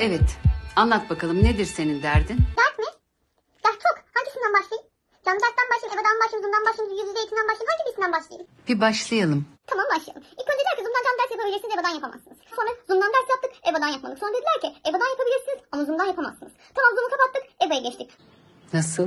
Evet. Anlat bakalım nedir senin derdin? Dert mi? Dert çok. Hangisinden başlayayım? Canlı dersten başlayayım, EBA'dan başlayayım, Zoom'dan başlayayım, yüz yüze eğitimden başlayayım. Hangi birisinden başlayayım? Bir başlayalım. Tamam başlayalım. İlk önce dediler ki Zoom'dan canlı ders yapabilirsiniz, EBA'dan yapamazsınız. Sonra Zoom'dan ders yaptık, EBA'dan yapmadık. Sonra dediler ki EBA'dan yapabilirsiniz ama Zoom'dan yapamazsınız. Tamam Zoom'u kapattık, EBA'ya geçtik. Nasıl?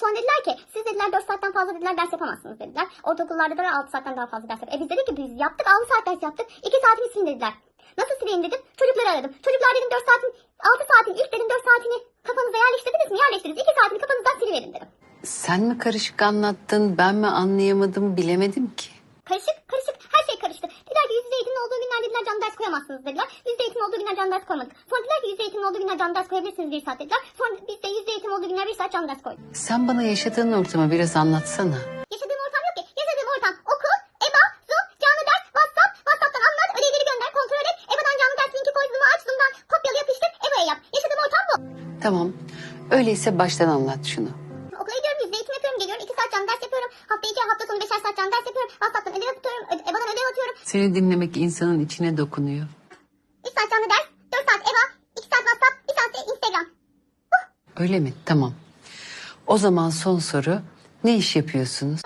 Sonra dediler ki siz dediler 4 saatten fazla dediler ders yapamazsınız dediler. Ortaokullarda da 6 saatten daha fazla ders yap. E biz dedik ki biz yaptık 6 saat ders yaptık. 2 saatini silin dediler. Nasıl sileyim dedim. Çocukları aradım. Çocuklar dedim 4 saatin 6 saatin ilk dedim 4 saatini kafanıza yerleştirdiniz mi? Yerleştirdiniz. 2 saatini kafanızdan siliverin dedim. Sen mi karışık anlattın ben mi anlayamadım bilemedim ki. Karışık karışık her şey karıştı. Dediler ki yüz yüze eğitimin olduğu günler dediler canlı ders koyamazsınız dediler. Yüz yüze eğitim olduğu günler canlı ders koymadık. Sonra dediler ki yüz yüze eğitimin olduğu günler canlı ders koyabilirsiniz bir saat dediler. Sonra biz de yüz yüze eğitim olduğu günler bir saat canlı ders koyduk. Sen bana yaşadığın ortamı biraz anlatsana. Yaşadığım ortam yok ki. Yaşadığım ortam okul, EBA, Zoom, canlı ders, WhatsApp, WhatsApp'tan anlat, ödevleri gönder, kontrol et, EBA'dan canlı ders linki koy, Zoom'u aç, Zoom'dan kopyala yapıştır, EBA'ya yap. Yaşadığım ortam bu. Tamam. Öyleyse baştan anlat şunu. Okula gidiyorum, yüzde eğitim yapıyorum, geliyorum, iki saat canlı ders yapıyorum. İçi, hafta sonu beşer saat canlı ders yapıyorum. WhatsApp'tan ödev atıyorum, öde- EBA'dan ödev atıyorum. Seni dinlemek insanın içine dokunuyor. Üç saat canlı ders, dört saat EBA, iki saat WhatsApp, bir saat de Instagram. Öyle mi? Tamam. O zaman son soru. Ne iş yapıyorsunuz?